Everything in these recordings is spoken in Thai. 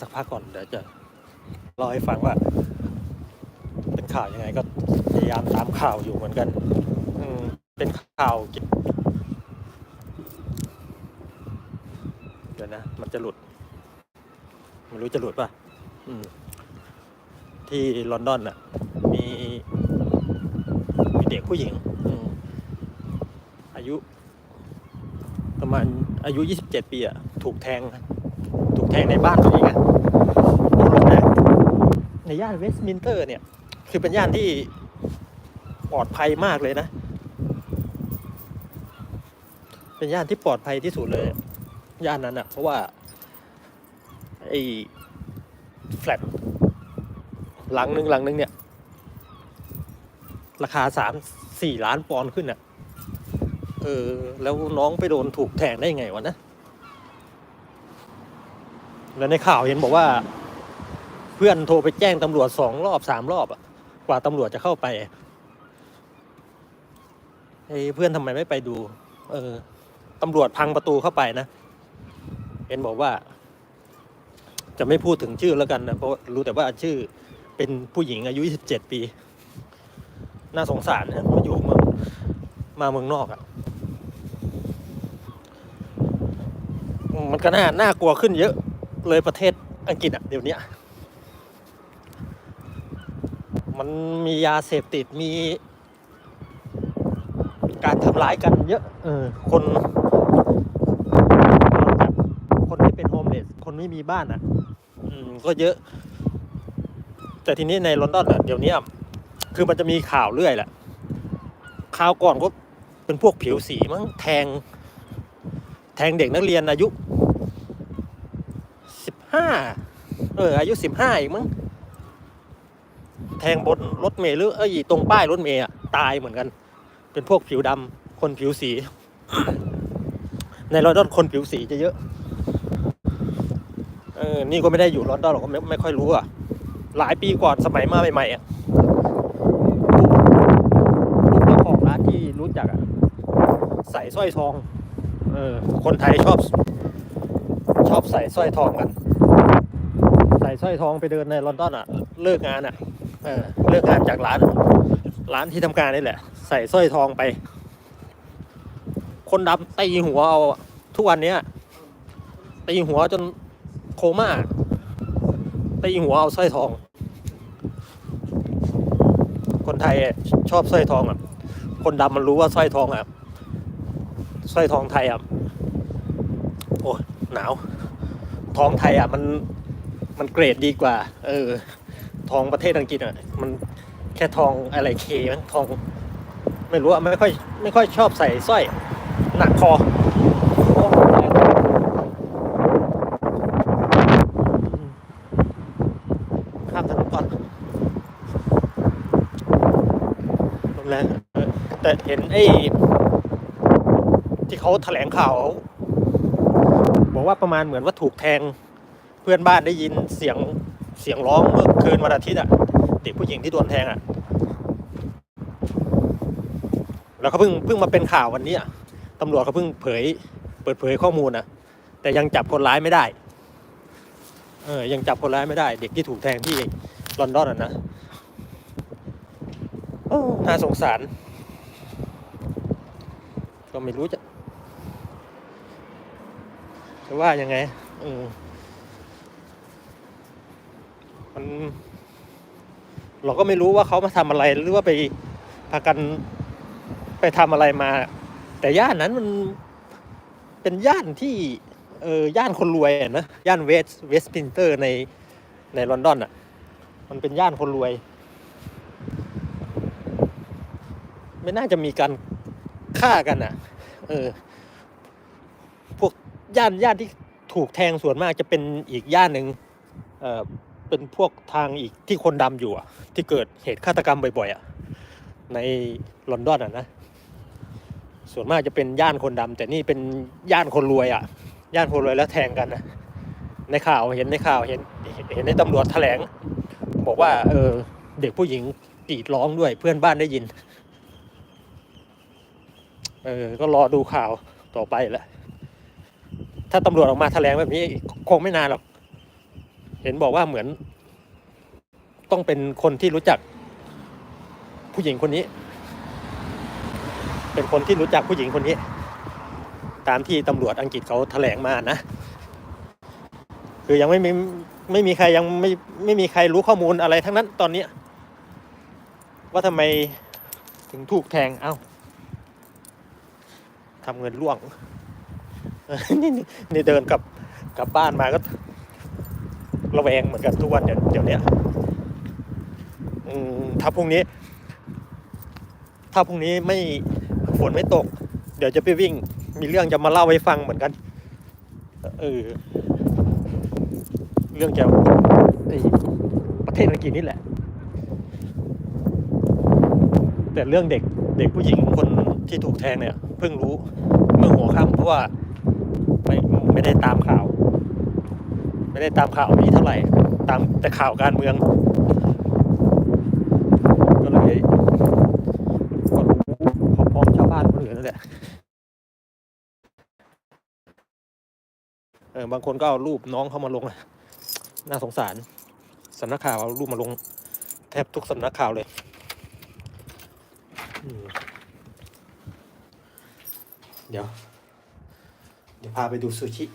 สักพักก่อนเดี๋ยวจะเล่าให้ฟังว่าเป็นข่าวยังไงก็พยายามตามข่าวอยู่เหมือนกัน อืมเป็นข่าวเดี๋ยวนะ มันจะหลุดไม่รู้จะหลุดป่ะอืม ที่ลอนดอนน่ะ มีมีเด็กผู้หญิงอายุ ประมาณอายุ 27 ปีอะถูกแทง แทงในบ้านตัวเองอะนรถแทงในย่านเวสต์มินเตอร์เนี่ย คือเป็นย่านที่ปลอดภัยมากเลยนะ เป็นย่านที่ปลอดภัยที่สุดเลย ย่านนั้นอะเพราะว่าไอ้แฟลตหลังหนึ่งหลังหนึ่งเนี่ย ราคาสามสี่ล้านปอนด์ขึ้นอะเออ แล้วน้องไปโดนถูกแทงได้ยังไงวะนะ แล้วในข่าวเห็นบอกว่า เพื่อนโทรไปแจ้งตำรวจสองรอบสามรอบอะกว่าตำรวจจะเข้าไปไอ้เพื่อนทำไมไม่ไปดู เออตำรวจพังประตูเข้าไปนะ เห็นบอกว่า จะไม่พูดถึงชื่อแล้วกันนะเพราะรู้แต่ว่าชื่อเป็นผู้หญิงอายุ 27 ปี น่าสงสารนะมาอยู่เมืองมาเมืองนอกอะ่ะมันก็น่าน่ากลัวขึ้นเยอะ เลยประเทศอังกฤษอะ่ะเดี๋ยวนี้มันมียาเสพติดมี การทำร้ายกันเยอะเออคนคนที่เป็นโฮมเลสคนไม่มีบ้านอะ อืมก็เยอะ แต่ทีนี้ในลอนดอนอะเดี๋ยวนี้คือมันจะมีข่าวเรื่อยแหละข่าวก่อนก็เป็นพวกผิวสีมั้งแทง แทงเด็กนักเรียนอายุ ห้าเออ อายุสิบห้าอีกมั้งแทงบนรถเมล์หรือเอ้ยตรงป้ายรถเมล์อะตายเหมือนกัน เป็นพวกผิวดำคนผิวสี ในลอนดอนคนผิวสีจะเยอะเออนี่ก็ไม่ได้อยู่ลอนดอนหรอกไม่ไม่ค่อยรู้อะ หลายปีก่อนสมัยมาใหม่ๆอะลูกเจ้าของร้านที่รู้จักอะใส่สร้อยทอง เออ คนไทยชอบ ชอบใส่สร้อยทองกัน ส่สร้อยทองไปเดินในลอนดอนอะ เลิกงานอะเออเลิกงานจากร้าน ร้านที่ทำการนี่แหละ ใส่สร้อยทองไป คนดำตีหัวเอาทุกวันเนี้ยตีหัวจนโคม่าตีหัวเอาสร้อยทอง คนไทยชอบสร้อยทองอะ คนดำมันรู้ว่าสร้อยทองอะสร้อยทองไทยอะโอ้หนาว ทองไทยอะมัน มันเกรดดีกว่า เออ ทองประเทศอังกฤษอะ มันแค่ทองอะไรเคมั้งทอง ไม่รู้อะไม่ค่อย ไม่ค่อยชอบใส่สร้อย หนักคอข้ามถนนก่อนลมแรงแต่เห็นไอ้ที่เขาแถลงข่าวบอกว่าประมาณเหมือนว่าถูกแทง เพื่อนบ้านได้ยินเสียงเสียงร้องเมื่อคืนวันอาทิตย์อะเด็กผู้หญิงที่โดนแทงอะแล้วเขาเพิ่งเพิ่งมาเป็นข่าววันนี้อะตำรวจเขาเพิ่งเผย เปิดเผยข้อมูลนะแต่ยังจับคนร้ายไม่ได้เออยังจับคนร้ายไม่ได้ เด็กที่ถูกแทงที่ลอนดอนอะนะน่าสงสาร ก็ไม่รู้จะจะว่ายังไงเออ มัน เราก็ไม่รู้ว่าเขามาทำอะไรหรือว่าไปพากันไปทำอะไรมา แต่ย่านนั้นมันเป็นย่านที่เออย่านคนรวยนะย่านเวสเวสต์มินเตอร์ในในลอนดอนอะ มันเป็นย่านคนรวย ไม่น่าจะมีการฆ่ากันอะ เออ พวกย่านย่านที่ถูกแทงส่วนมากจะเป็นอีกย่านหนึ่งเออ เป็นพวกทางอีกที่คนดำอยู่อะ ที่เกิดเหตุฆาตกรรมบ่อยๆอะในลอนดอนอะนะส่วนมากจะเป็นย่านคนดำแต่นี่เป็นย่านคนรวยอะ ย่านคนรวยแล้วแทงกันนะในข่าวเห็นในข่าวเห็นเห็นในตำรวจแถลง บอกว่า เออ เด็กผู้หญิงกรีดร้องด้วยเพื่อนบ้านได้ยิน เออ ก็รอดูข่าวต่อไปแหละถ้าตำรวจออกมาแถลงแบบนี้คงไม่นานหรอก เห็นบอกว่าเหมือน ต้องเป็นคนที่รู้จัก ผู้หญิงคนนี้ เป็นคนที่รู้จักผู้หญิงคนนี้ ตามที่ตำรวจอังกฤษเขาแถลงมานะ คือยังไม่มีไม่มีใครยังไม่ไม่มีใครรู้ข้อมูลอะไรทั้งนั้นตอนนี้ ว่าทำไมถึงถูกแทงเอ้าทำเงินล่วงนี่นี่นี่เดินกลับกลับบ้านมาก็ ระแวงเหมือนกันทุกวันเดี๋ยวเดี๋ยวนี้ถ้าพรุ่งนี้ ถ้าพรุ่งนี้ไม่ฝนไม่ตก เดี๋ยวจะไปวิ่ง มีเรื่องจะมาเล่าให้ฟังเหมือนกันเออเรื่องเกี่ยวประเทศอังกฤษนี่แหละ แต่เรื่องเด็กเด็กผู้หญิงคนที่ถูกแทงเนี่ย เพิ่งรู้เมื่อหัวค่ำเพราะว่าไม่ไม่ได้ตามข่าว ไม่ได้ตามข่าวนี้เท่าไหร่ ตามแต่ข่าวการเมือง ก็เลยก็รู้พร้อมๆชาวบ้านคนอื่นนั่นแหละเออบางคนก็เอารูปน้องเข้ามาลงอะน่าสงสารสำนักข่าวเอารูปมาลง แทบทุกสำนักข่าวเลยเดี๋ยว เดี๋ยวพาไปดูซูชิ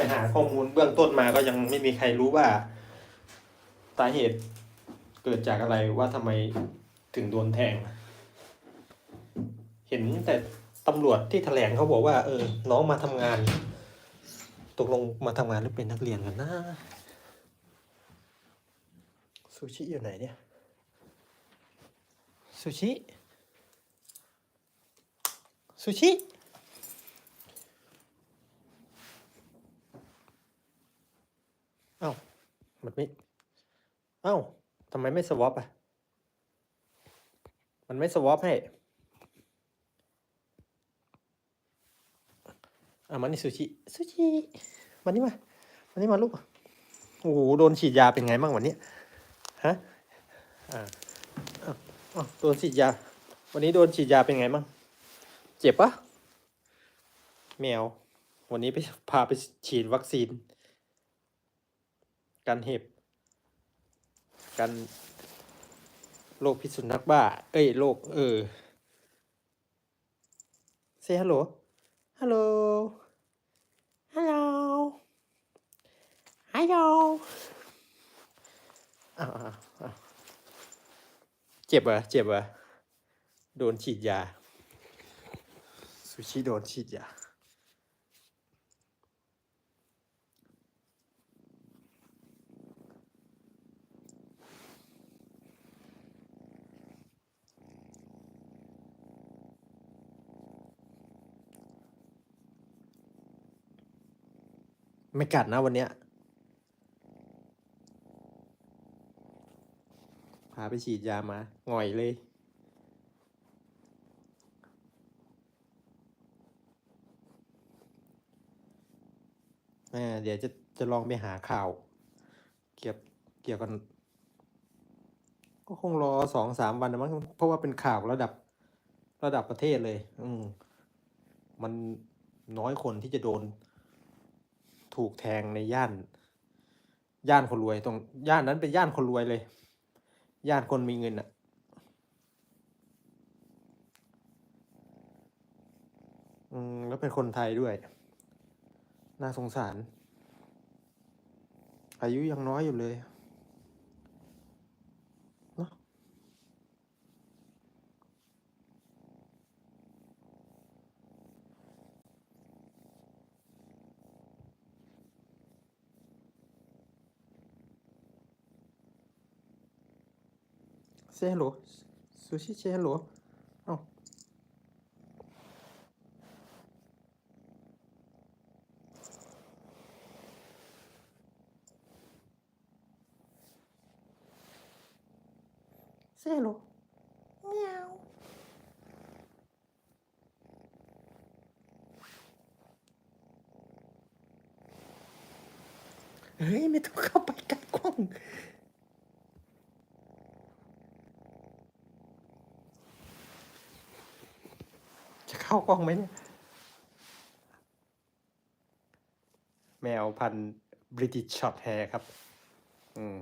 ไปหาข้อมูลเบื้องต้นมาก็ยังไม่มีใครรู้ว่าสาเหตุเกิดจากอะไรว่าทำไมถึงโดนแทง เห็นแต่ตำรวจที่แถลงเขาบอกว่า เออ น้องมาทำงาน ตกลงมาทำงานหรือเป็นนักเรียนกันนะซูชิอยู่ไหนเนี่ยซูชิซูชิ เอ้า มันไม่ เอ้าทำไมไม่สวอปอะ มันไม่สวอปให้อะมันนี่ซูชิซูชิมานี่มามานี่มาลูกโอ้โหโดนฉีดยาเป็นไงบ้างวันนี้ฮะอ่าอ้าวอ้โดนฉีดยา วันนี้โดนฉีดยาเป็นไงบ้างเจ็บปะแมว วันนี้ไปพาไปฉีดวัคซีน กันเห็บ กันโรคพิษสุนัขบ้า เอ้ยโรคเออ say hello hello hello hello เจ็บเหรอเจ็บเหรอโดนฉีดยา ซูชิโดนฉีดยา ไม่กัดนะวันเนี้ย พาไปฉีดยามาหง่อยเลย เดี๋ยวจะจะลองไปหาข่าว เกี่ยวเกี่ยวกัน ก็คงรอสองสามวันนะมั้งเพราะว่าเป็นข่าวระดับระดับประเทศเลย อืมมันน้อยคนที่จะโดน ถูกแทงในย่าน ย่านคนรวยตรง ย่านนั้นเป็นย่านคนรวยเลย ย่านคนมีเงินอะอืมแล้วเป็นคนไทยด้วย น่าสงสาร อายุยังน้อยอยู่เลย Say hello. Sushi, say hello. เอ้า Say hello. Meow. เฮ้ย ไม่ต้องเข้าไปใกล้กล้อง เข้ากล้องไหมเนี่ย แมวพันธุ์บริติชช็อตแฮร์ครับ อืม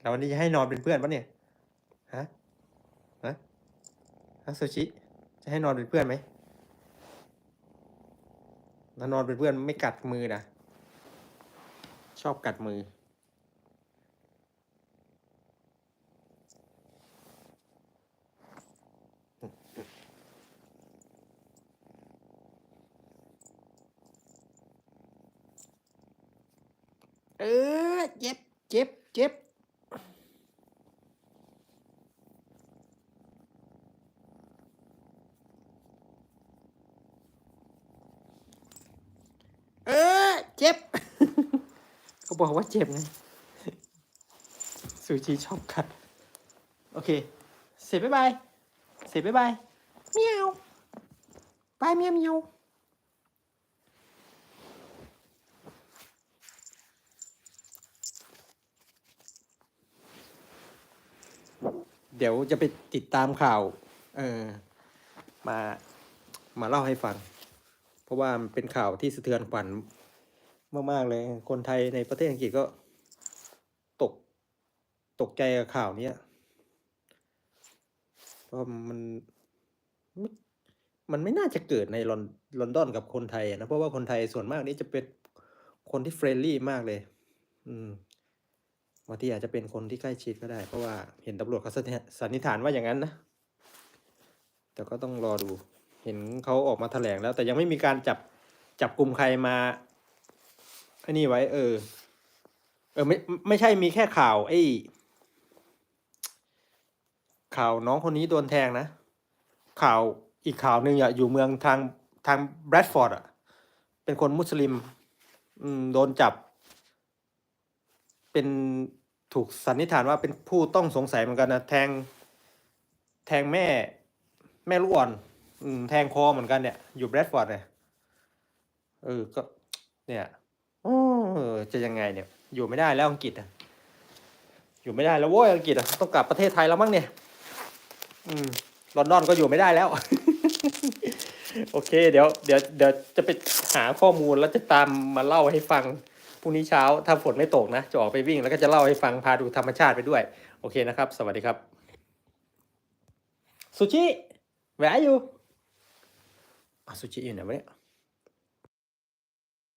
แล้ววันนี้จะให้นอนเป็นเพื่อนปะเนี่ย ฮะ ฮะฮะซูชิ จะให้นอนเป็นเพื่อนไหมถ้านอนเป็นเพื่อนไม่กัดมือนะ ชอบกัดมือ เออเจ็บ เจ็บ เจ็บ เออ เจ็บ ก็ บอกว่าเจ็บไงซูชิชอบกัด โอเค เสร็จบ๊ายบาย เสร็จบ๊ายบายเมียวบายเมียวเมียวเดี๋ยวจะไปติดตามข่าว เออมา มาเล่าให้ฟัง เพราะว่ามันเป็นข่าวที่สะเทือนขวัญ มาก ๆ เลย คนไทยในประเทศอังกฤษก็ตกตกใจกับข่าวเนี้ยเพราะมันมันไม่น่าจะเกิดในลอนลอนดอนกับคนไทยนะเพราะว่าคนไทยส่วนมากนี่จะเป็นคนที่เฟรนลี่มากเลย อืมบางทีอาจจะเป็นคนที่ใกล้ชิดก็ได้ เพราะว่าเห็นตำรวจเขาสันนิษสันนิษฐานว่าอย่างนั้นนะ แต่ก็ต้องรอดู เห็นเขาออกมาแถลงแล้ว แต่ยังไม่มีการจับจับกลุ่มใครมา อ้นี่ไว้ เออ เออ ไม่ไม่ใช่มีแค่ข่าว ไอ้ ข่าวน้องคนนี้โดนแทงนะ ข่าวอีกข่าวหนึ่งอะอยู่เมืองทางทางแบรดฟอร์ดอะเป็นคนมุสลิม อืม โดนจับ เป็นถูกสันนิษฐานว่าเป็นผู้ต้องสงสัยเหมือนกันนะแทง แทงแม่ แม่ลูกอ่อน อืม แทงคอเหมือนกันเนี่ย อยู่แบรดฟอร์ดเนี่ยเออ ก็ เนี่ย โอ้จะยังไงเนี่ย อยู่ไม่ได้แล้วอังกฤษอะอยู่ไม่ได้แล้วโว้ยอังกฤษอะต้องกลับประเทศไทยแล้วมั้งเนี่ย อืมลอนดอนก็อยู่ไม่ได้แล้ว โอเค เดี๋ยวเดี๋ยวเดี๋ยวจะไปหาข้อมูลแล้วจะตามมาเล่าให้ฟังพรุ่งนี้เช้าถ้าฝนไม่ตกนะ จะออกไปวิ่งแล้วก็จะเล่าให้ฟังพาดูธรรมชาติไปด้วย โอเคนะครับ สวัสดีครับซูชิ where are you อะซูชิอยู่ไหนวะเนี่ย